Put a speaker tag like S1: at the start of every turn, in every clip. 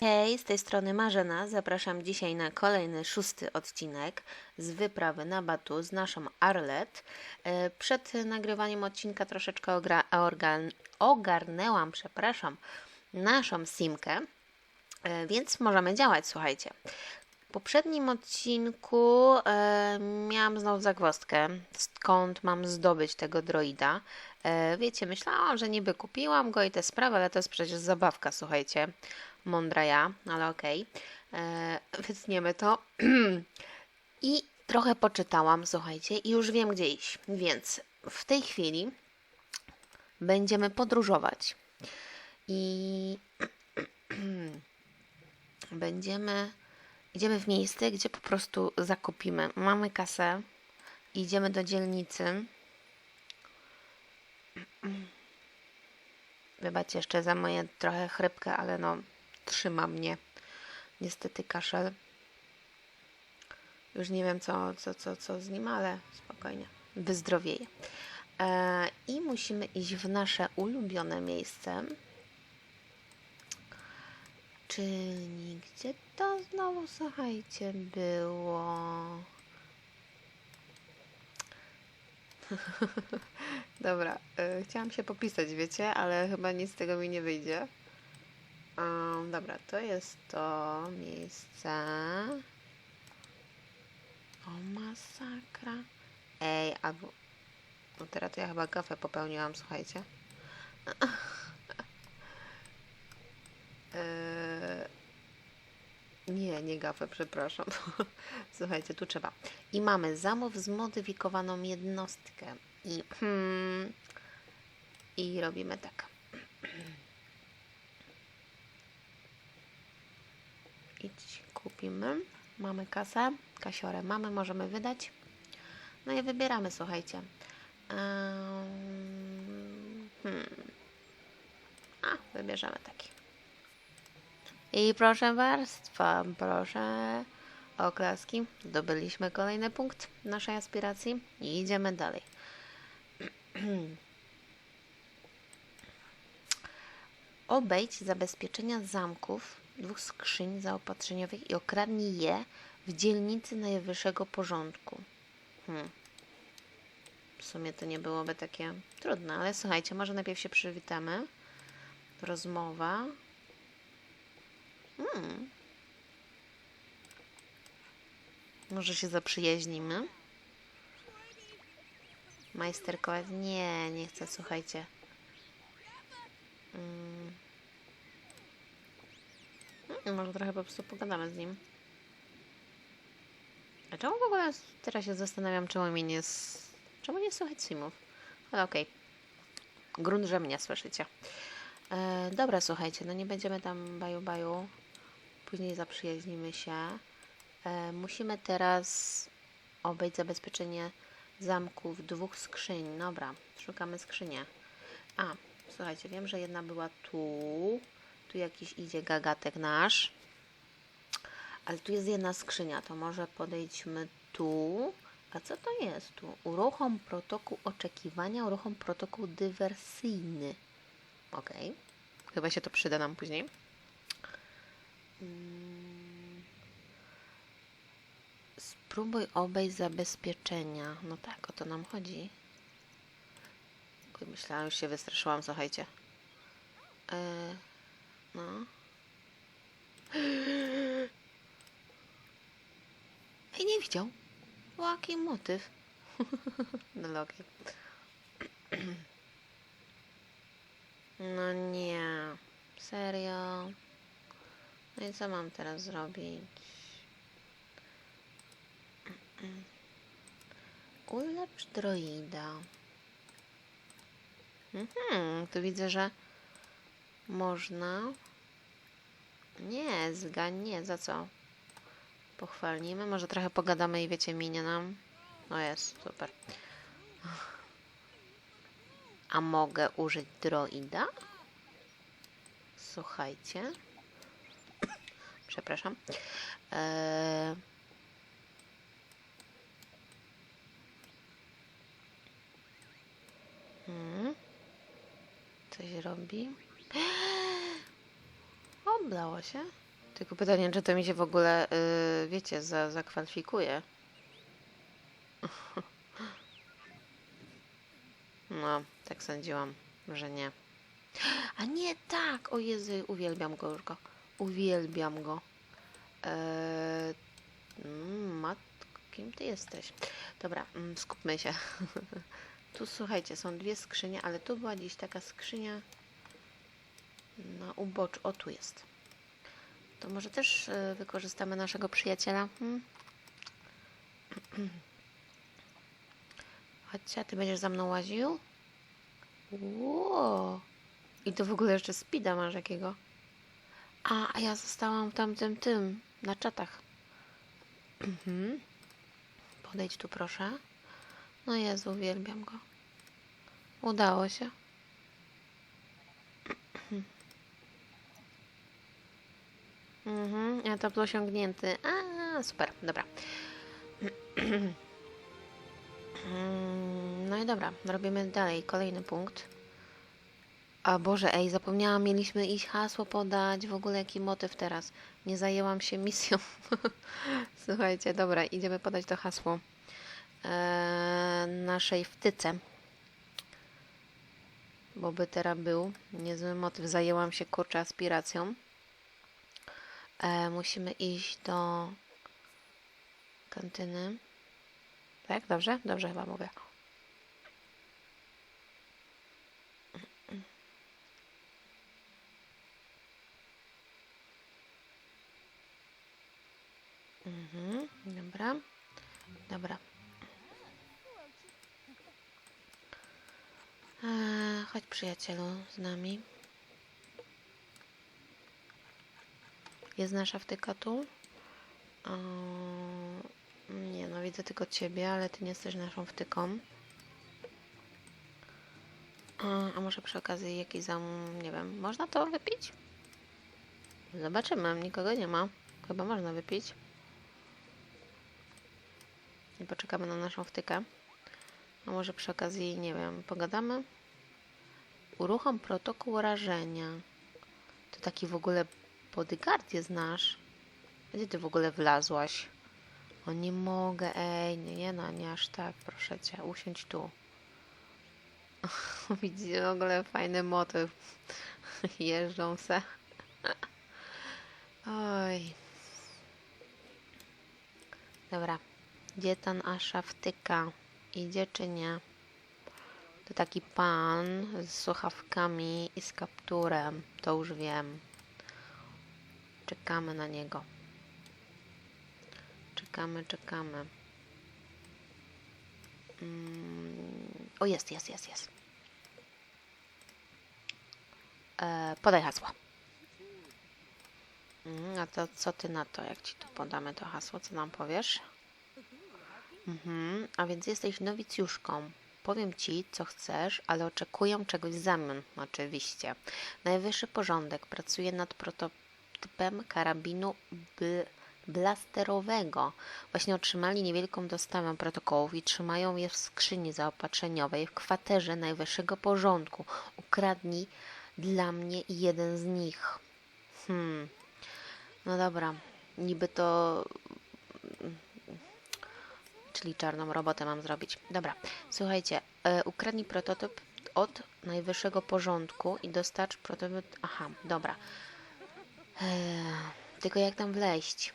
S1: Hej, z tej strony Marzena. Zapraszam dzisiaj na kolejny szósty odcinek z wyprawy na Batu z naszą Arlet. E, Przed nagrywaniem odcinka troszeczkę ogarnęłam, przepraszam, naszą simkę, e, więc możemy działać, słuchajcie. W poprzednim odcinku e, miałam znowu zagwozdkę, skąd mam zdobyć tego droida. Wiecie, myślałam, że niby kupiłam go i te sprawy, ale to jest przecież zabawka, słuchajcie. Mądra ja, ale okej. E, Wytniemy to. I trochę poczytałam, słuchajcie, i już wiem, gdzie iść. Więc w tej chwili będziemy podróżować. I będziemy idziemy w miejsce, gdzie po prostu zakupimy. Mamy kasę, idziemy do dzielnicy. Wybaczcie jeszcze za moje trochę chrypkę, ale no trzyma mnie niestety kaszel. Już nie wiem co, co, co, co z nim, ale spokojnie, wyzdrowieje. E, I musimy iść w nasze ulubione miejsce. Czyli gdzie to znowu, słuchajcie, było? Dobra, y, chciałam się popisać, wiecie, ale chyba nic z tego mi nie wyjdzie. Um, dobra, to jest to miejsce. O masakra. Ej, albo... No teraz to ja chyba gafę popełniłam, słuchajcie. Eee, nie, nie gafę, przepraszam. Słuchajcie, tu trzeba. I mamy zamów zmodyfikowaną jednostkę. I, hmm, i robimy tak. Kupimy. Mamy kasę, kasiorę mamy, możemy wydać. No i wybieramy, słuchajcie. Hmm. A, wybierzemy taki. I proszę Państwa, proszę oklaski. Zdobyliśmy kolejny punkt naszej aspiracji i idziemy dalej. Obejdź zabezpieczenia zamków dwóch skrzyń zaopatrzeniowych i okradnij je w dzielnicy najwyższego porządku. Hmm. W sumie to nie byłoby takie trudne, ale słuchajcie, może najpierw się przywitamy. Rozmowa. Hmm. Może się zaprzyjaźnimy? Majster Koet? Nie, nie chcę, słuchajcie. Mm. Mm, Może trochę po prostu pogadamy z nim. A czemu w ogóle teraz się zastanawiam, czemu mi nie... S... Czemu nie słychać simów? Ale okej. Grunt, że mnie słyszycie. E, dobra, słuchajcie, no nie będziemy tam baju baju. Później zaprzyjaźnimy się. E, musimy teraz obejść zabezpieczenie zamków dwóch skrzyń. Dobra, szukamy skrzynię. A, słuchajcie, wiem, że jedna była tu. Tu jakiś idzie gagatek nasz. Ale tu jest jedna skrzynia, to może podejdźmy tu. A co to jest tu? Uruchom protokół oczekiwania, uruchom protokół dywersyjny. Okej. Chyba się to przyda nam później. Mm. Spróbuj obejść zabezpieczenia. No tak, o to nam chodzi. Myślałam, już się wystraszyłam, słuchajcie. E, no. Ej, nie widział. Jaki motyw. No logi. No nie. Serio. No i co mam teraz zrobić? Ulepsz droida. Mhm, tu widzę, że można. Nie, zgań, nie, za co? Pochwalnimy, może trochę pogadamy i wiecie, minie nam. No jest, super. A mogę użyć droida? Słuchajcie. Przepraszam. Eee... Hmm. Coś robi. Oblało się. Tylko pytanie, czy to mi się w ogóle, yy, wiecie, za, zakwalifikuje. No, tak sądziłam, że nie. A nie tak! O Jezu, uwielbiam go już go. Uwielbiam go. Eee, matko, kim ty jesteś? Dobra, mm, skupmy się. tu słuchajcie, są dwie skrzynie, ale tu była gdzieś taka skrzynia na uboczu. O, tu jest. To może też e, wykorzystamy naszego przyjaciela? Hmm? Chodźcie, ty będziesz za mną łaził? Ło! I to w ogóle jeszcze speeda masz jakiego? A, a ja zostałam w tamtym tym, na czatach. Mhm. Podejdź tu proszę. No Jezu, uwielbiam go. Udało się. Mhm, etap osiągnięty. A, super, dobra. Mm, No i dobra, robimy dalej. Kolejny punkt. A Boże, ej, zapomniałam, mieliśmy iść hasło podać. W ogóle jaki motyw teraz? Nie zajęłam się misją. Słuchajcie, dobra, idziemy podać to hasło eee, naszej wtyce. Bo by teraz był niezły motyw. Zajęłam się kurczę aspiracją. E, musimy iść do kantyny. Tak, dobrze? Dobrze chyba mówię. Mhm, dobra. Dobra. E, chodź przyjacielu z nami. Jest nasza wtyka tu? Nie, no widzę tylko ciebie, ale ty nie jesteś naszą wtyką. A, może przy okazji jakiś zam... nie wiem, można to wypić? Zobaczymy, nikogo nie ma. Chyba można wypić. I poczekamy na naszą wtykę. A może przy okazji, nie wiem, pogadamy? Uruchom protokół rażenia. To taki w ogóle bodyguard jest nasz. Gdzie ty w ogóle wlazłaś? O nie mogę, ej, nie, nie no, nie aż tak, proszę cię, usiądź tu. Widzicie, w ogóle fajny motyw. Jeżdżą se. Oj. Dobra. Gdzie ten Asza wtyka? Idzie czy nie? To taki pan z słuchawkami i z kapturem. To już wiem. Czekamy na niego. Czekamy, czekamy. Mm. O, jest, jest, jest, jest. E, podaj hasło. Mm, a to co ty na to, jak ci tu podamy to hasło? Co nam powiesz? Mhm, a więc jesteś nowicjuszką. Powiem ci, co chcesz, ale oczekuję czegoś w zamian, oczywiście. Najwyższy porządek pracuje nad prototypem karabinu bl blasterowego. Właśnie otrzymali niewielką dostawę protokołów i trzymają je w skrzyni zaopatrzeniowej w kwaterze najwyższego porządku. Ukradnij dla mnie jeden z nich. Hmm. No dobra, niby to czyli czarną robotę mam zrobić. Dobra, słuchajcie, e, ukradnij prototyp od najwyższego porządku i dostarcz prototyp. Aha, dobra. E, tylko jak tam wleźć?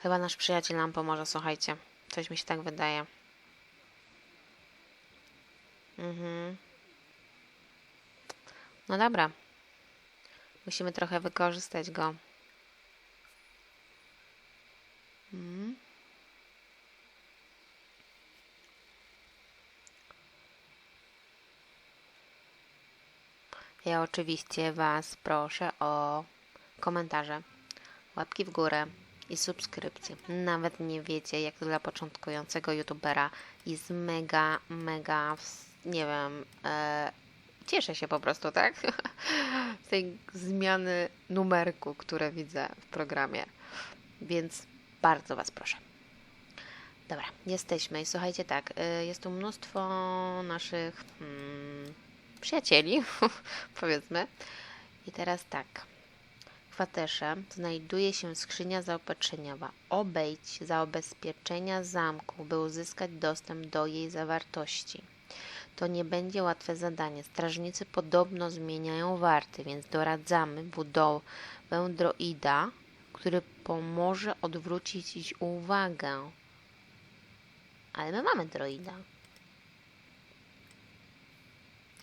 S1: Chyba nasz przyjaciel nam pomoże, słuchajcie. Coś mi się tak wydaje. Mhm. No dobra. Musimy trochę wykorzystać go. Mhm. Ja oczywiście Was proszę o komentarze, łapki w górę i subskrypcje. Nawet nie wiecie, jak to dla początkującego youtubera jest mega, mega, nie wiem, e, cieszę się po prostu, tak? Z tej zmiany numerku, które widzę w programie. Więc bardzo Was proszę. Dobra, jesteśmy i słuchajcie tak, y, jest tu mnóstwo naszych hmm, przyjacieli, powiedzmy. I teraz tak, kwaterze znajduje się skrzynia zaopatrzeniowa. Obejdź zabezpieczenia zamku, by uzyskać dostęp do jej zawartości. To nie będzie łatwe zadanie. Strażnicy podobno zmieniają warty, więc doradzamy budowę droida, który pomoże odwrócić ich uwagę. Ale my mamy droida.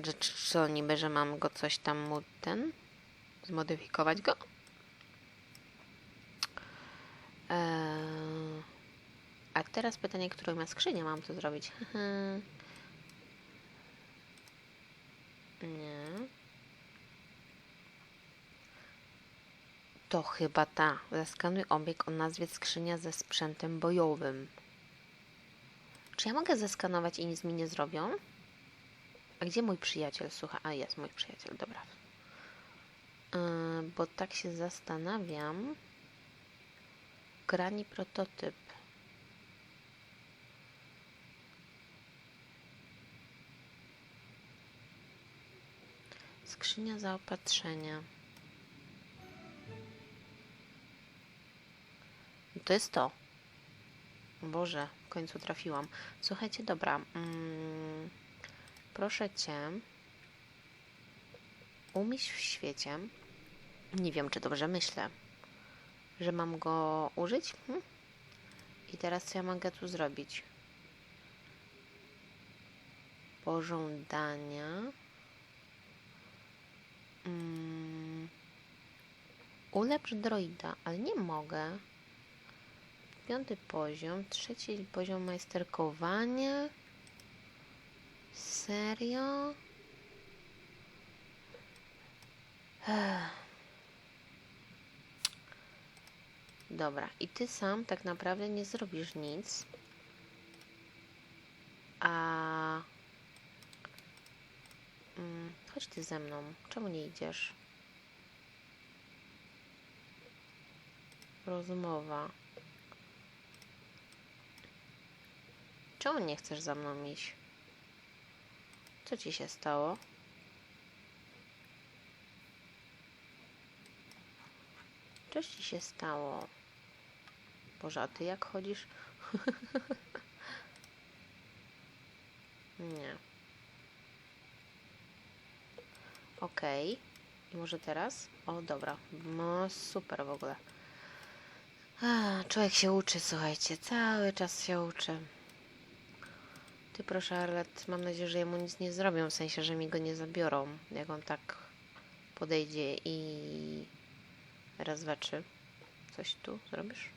S1: Że co niby, że mam go coś tam mu ten? Zmodyfikować go? Eee, a teraz pytanie, którą ma skrzynię mam to zrobić? Nie. To chyba ta. Zaskanuj obieg o nazwie skrzynia ze sprzętem bojowym. Czy ja mogę zeskanować i nic mi nie zrobią? A gdzie mój przyjaciel? Słucha, a jest mój przyjaciel, dobra. Yy, bo tak się zastanawiam. Grani prototyp. Skrzynia zaopatrzenia. To jest to. Boże, w końcu trafiłam. Słuchajcie, dobra. Mm, proszę cię. Umieść w świecie. Nie wiem, czy dobrze myślę. Że mam go użyć? Hm? I teraz co ja mogę tu zrobić? Pożądania. Mm, ulepsz droida, ale nie mogę. Piąty poziom, trzeci poziom majsterkowania. Serio? Dobra, i ty sam tak naprawdę nie zrobisz nic. A. Mm, chodź ty ze mną. Czemu nie idziesz? Rozmowa. Czemu nie chcesz za mną iść? Co ci się stało? Coś ci się stało. Boże, a ty jak chodzisz? nie. Okej. I może teraz? O, dobra. No, super w ogóle. A, człowiek się uczy, słuchajcie. Cały czas się uczy. Proszę, Arlet, mam nadzieję, że jemu nic nie zrobią, w sensie, że mi go nie zabiorą, jak on tak podejdzie i raz, dwa, trzy. Coś tu zrobisz?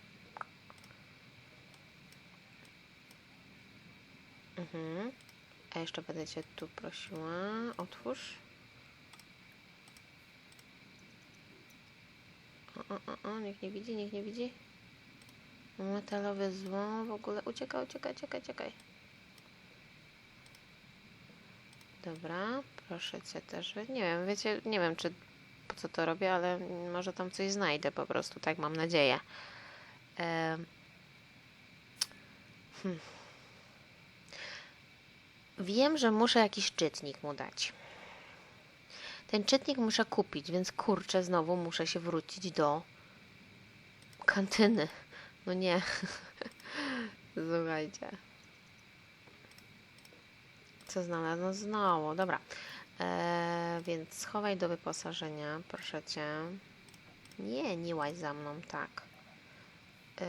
S1: Mhm. A jeszcze będę cię tu prosiła. Otwórz. O, o, o, nikt nie widzi, nikt nie widzi. Metalowy złom w ogóle. Uciekaj, uciekaj, uciekaj, uciekaj. Dobra, proszę cię też. Nie wiem, wiecie, nie wiem, czy po co to robię, ale może tam coś znajdę po prostu, tak mam nadzieję. Hmm. Wiem, że muszę jakiś czytnik mu dać. Ten czytnik muszę kupić, więc kurczę, znowu muszę się wrócić do kantyny. No nie. Słuchajcie. Co znalazłam? Znowu, dobra. E, więc schowaj do wyposażenia, proszę cię. Nie, nie łaź za mną, tak. E,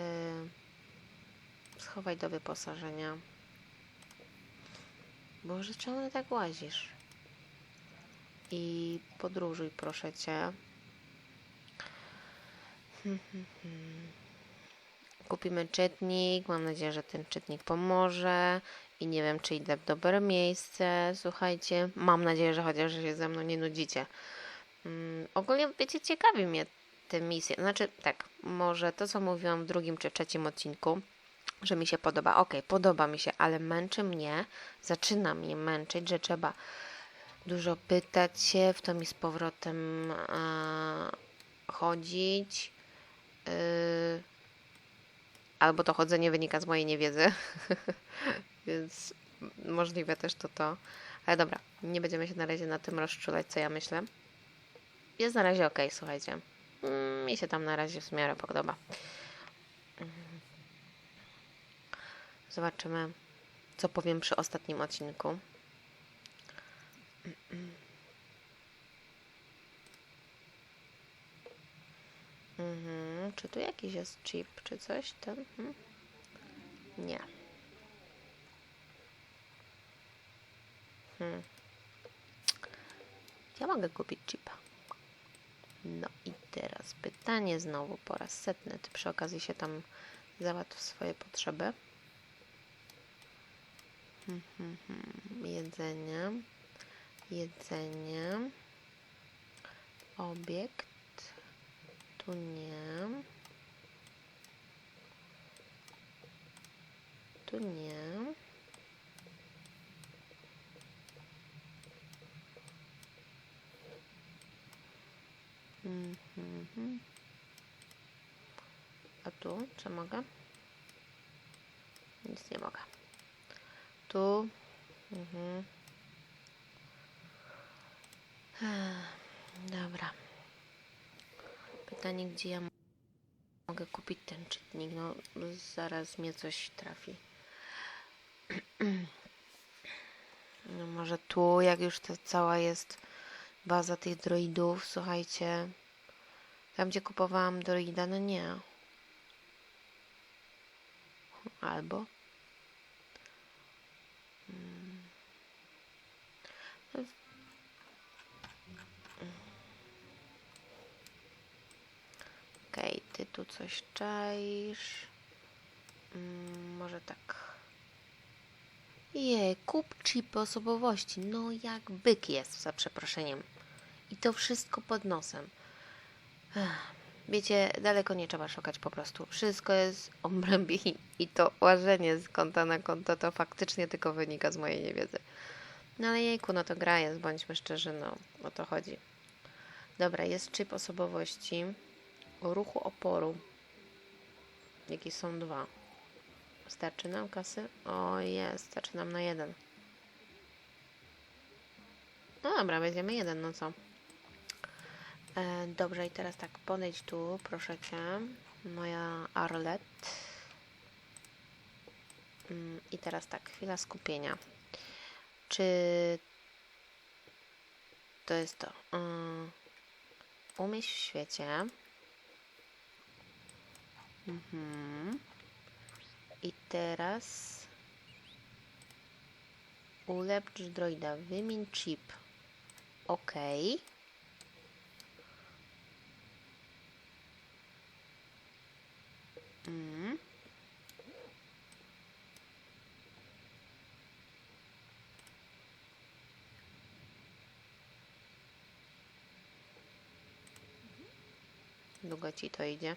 S1: schowaj do wyposażenia. Boże, czemu tak łazisz? I podróżuj, proszę cię. Kupimy czytnik. Mam nadzieję, że ten czytnik pomoże. I nie wiem, czy idę w dobre miejsce. Słuchajcie, mam nadzieję, że chociaż się ze mną nie nudzicie. Mm, ogólnie, wiecie, ciekawi mnie te misje. Znaczy, tak, może to, co mówiłam w drugim czy trzecim odcinku, że mi się podoba. Okej, podoba mi się, ale męczy mnie, zaczyna mnie męczyć, że trzeba dużo pytać się, w to mi z powrotem e, chodzić. y, albo to chodzenie wynika z mojej niewiedzy, więc możliwe też to to. Ale dobra, nie będziemy się na razie na tym rozczulać, co ja myślę. Jest na razie ok, słuchajcie. Mm, mi się tam na razie w miarę podoba. Zobaczymy, co powiem przy ostatnim odcinku. Mhm. Czy tu jakiś jest chip, czy coś? Ten? Hmm? Nie. Hmm. Ja mogę kupić chipa. No i teraz pytanie znowu po raz setny. Ty przy okazji się tam załatw swoje potrzeby. Hmm, hmm, hmm. Jedzenie. Jedzenie. Obiekt. Tu nie. Tu nie. A tu co mogę? Nic nie mogę. Tu. Mhm. Dobra. Pytanie, gdzie ja mogę kupić ten czytnik? No, zaraz mnie coś trafi. No może tu, jak już ta cała jest baza tych droidów, słuchajcie. Tam, gdzie kupowałam droida, no nie. Albo. Mm. No, Okej, ty tu coś czaisz. Mm, może tak. Je, kup chip osobowości. No jak byk jest, za przeproszeniem. I to wszystko pod nosem. Wiecie, daleko nie trzeba szukać po prostu. Wszystko jest obrębie i- to łażenie z konta na konto to faktycznie tylko wynika z mojej niewiedzy. No ale jejku, no to gra jest, bądźmy szczerzy, no o to chodzi. Dobra, jest chip osobowości o ruchu oporu. Jakie są dwa. Starczy nam kasy? O, jest, starczy nam na jeden. No dobra, weźmiemy jeden, no co? E, dobrze, i teraz tak, podejdź tu, proszę cię. Moja Arlet. Mm, I teraz tak, chwila skupienia. Czy to jest to? Mm, umieść w świecie. Mhm. I teraz ulepsz droida, wymień chip. OK. Mm. Długo ci to idzie.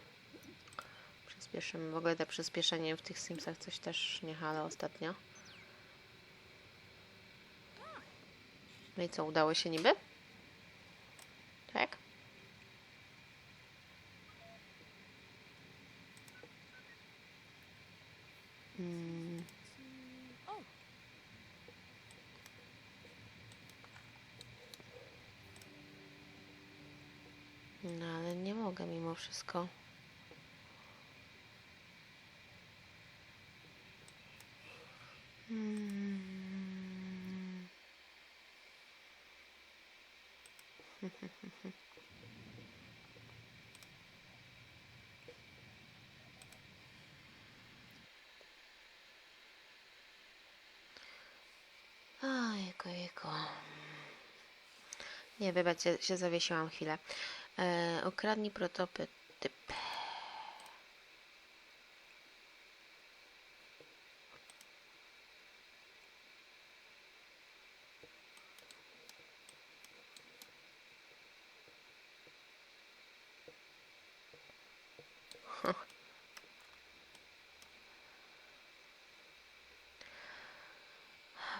S1: Przyspieszymy. W ogóle te przyspieszenie w tych Simsach coś też nie halo ostatnio. No i co, udało się niby? Tak? Mm. No ale nie mogę mimo wszystko. Mm. Ojejku, jejku. Nie, wybaczcie, się zawiesiłam chwilę. E, prototyp.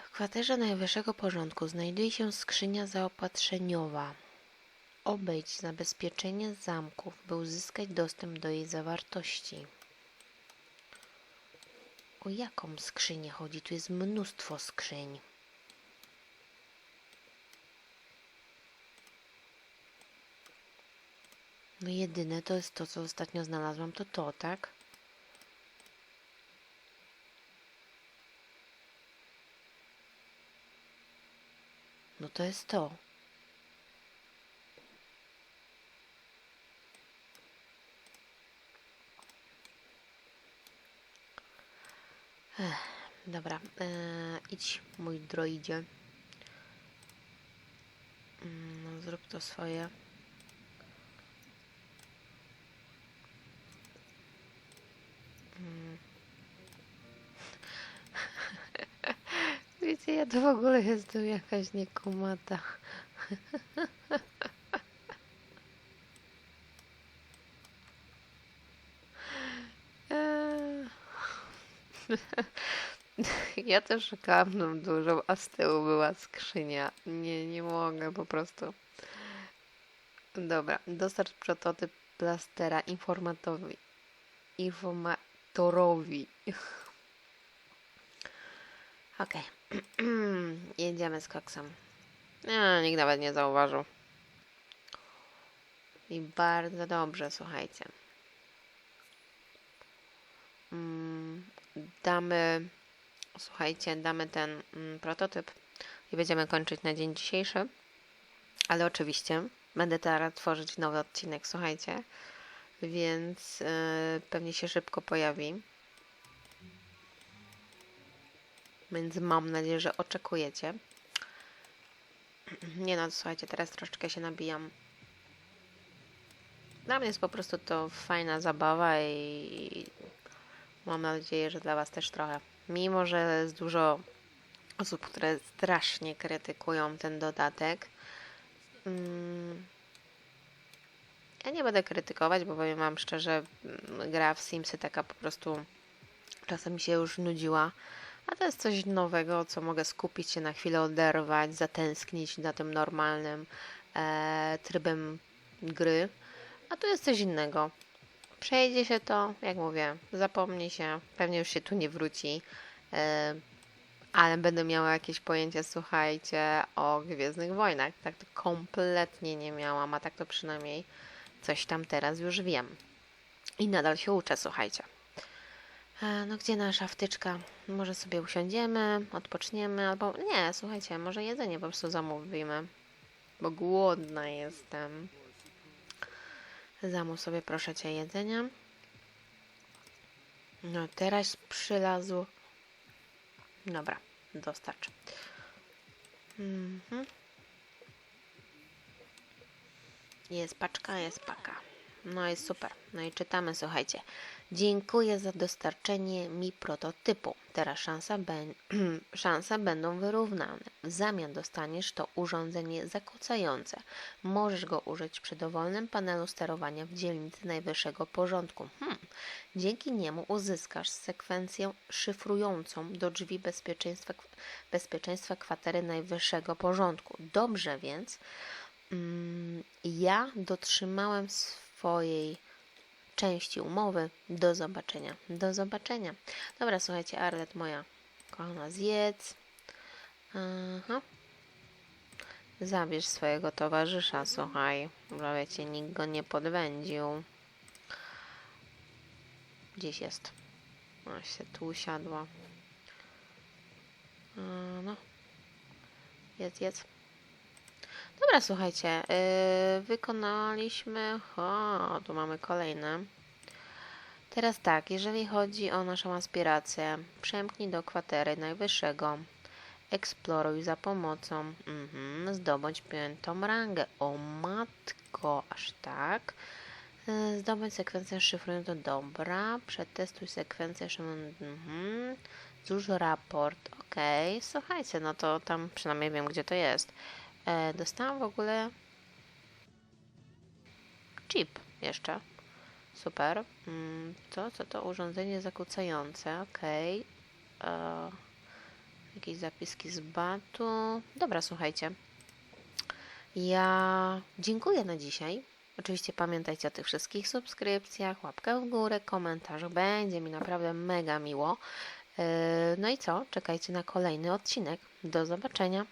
S1: W kwaterze najwyższego porządku znajduje się skrzynia zaopatrzeniowa. Obejdź zabezpieczenie zamków, by uzyskać dostęp do jej zawartości. O jaką skrzynię chodzi? Tu jest mnóstwo skrzyń. No jedyne to jest to, co ostatnio znalazłam, to to, tak? No to jest to. Ech, dobra, e, idź mój droidzie. Mm, zrób to swoje. Mm. Wiecie, ja to w ogóle jestem jakaś niekumata. Eee. Ja też szukałam tą dużą, a z tyłu była skrzynia. Nie, nie mogę po prostu. Dobra, dostarcz prototyp plastera informatowi. Informatorowi. Okej. Jedziemy z koksem. No, nikt nawet nie zauważył. I bardzo dobrze, słuchajcie. Mm, damy, słuchajcie, damy ten mm, prototyp i będziemy kończyć na dzień dzisiejszy. Ale oczywiście będę teraz tworzyć nowy odcinek, słuchajcie. Więc yy, pewnie się szybko pojawi. Więc mam nadzieję, że oczekujecie. Nie no, słuchajcie, teraz troszeczkę się nabijam. Dla mnie jest po prostu to fajna zabawa i mam nadzieję, że dla Was też trochę. Mimo, że jest dużo osób, które strasznie krytykują ten dodatek. Mm, ja nie będę krytykować, bo powiem Wam szczerze, mm, gra w Simsy taka po prostu czasem mi się już nudziła. A to jest coś nowego, co mogę skupić się na chwilę, oderwać, zatęsknić na tym normalnym e, trybem gry. A tu jest coś innego. Przejdzie się to, jak mówię, zapomni się, pewnie już się tu nie wróci, e, ale będę miała jakieś pojęcie, słuchajcie, o Gwiezdnych Wojnach. Tak to kompletnie nie miałam, a tak to przynajmniej coś tam teraz już wiem. I nadal się uczę, słuchajcie. E, No gdzie nasza wtyczka? Może sobie usiądziemy, odpoczniemy, albo nie, słuchajcie, może jedzenie po prostu zamówimy, bo głodna jestem. Zamów sobie proszę Cię jedzenia. No teraz przylazł. Dobra, dostarcz. Mhm. Jest paczka, jest paka. No jest super. No i czytamy, słuchajcie. Dziękuję za dostarczenie mi prototypu. Teraz szansa ben- szanse będą wyrównane. W zamian dostaniesz to urządzenie zakłócające. Możesz go użyć przy dowolnym panelu sterowania w dzielnicy najwyższego porządku. Hmm. Dzięki niemu uzyskasz sekwencję szyfrującą do drzwi bezpieczeństwa, bezpieczeństwa kwatery najwyższego porządku. Dobrze więc, mm, ja dotrzymałem swojej części umowy. Do zobaczenia. Do zobaczenia. Dobra, słuchajcie, Arlet moja kochana, zjedz. Aha. Zabierz swojego towarzysza, słuchaj. Bo wiecie, nikt go nie podwędził. Gdzieś jest. O, się tu usiadła. No. Jedz, jedz. Dobra, słuchajcie, yy, wykonaliśmy. O, tu mamy kolejne. Teraz tak, jeżeli chodzi o naszą aspirację, przemknij do kwatery najwyższego. Eksploruj za pomocą. Mhm, zdobądź piątą rangę. O matko, aż tak. Yy, Zdobądź sekwencję szyfrującą. Dobra. Przetestuj sekwencję szyfrującą. Mhm. Złóż raport. Okej. Słuchajcie, no to tam przynajmniej wiem, gdzie to jest. E, dostałam w ogóle chip jeszcze. Super. Mm, To, co to urządzenie zakłócające. Okej. E, Jakieś zapiski z batu. Dobra, słuchajcie. Ja dziękuję na dzisiaj. Oczywiście pamiętajcie o tych wszystkich subskrypcjach, łapkę w górę, komentarzu. Będzie mi naprawdę mega miło. E, No i co? Czekajcie na kolejny odcinek. Do zobaczenia.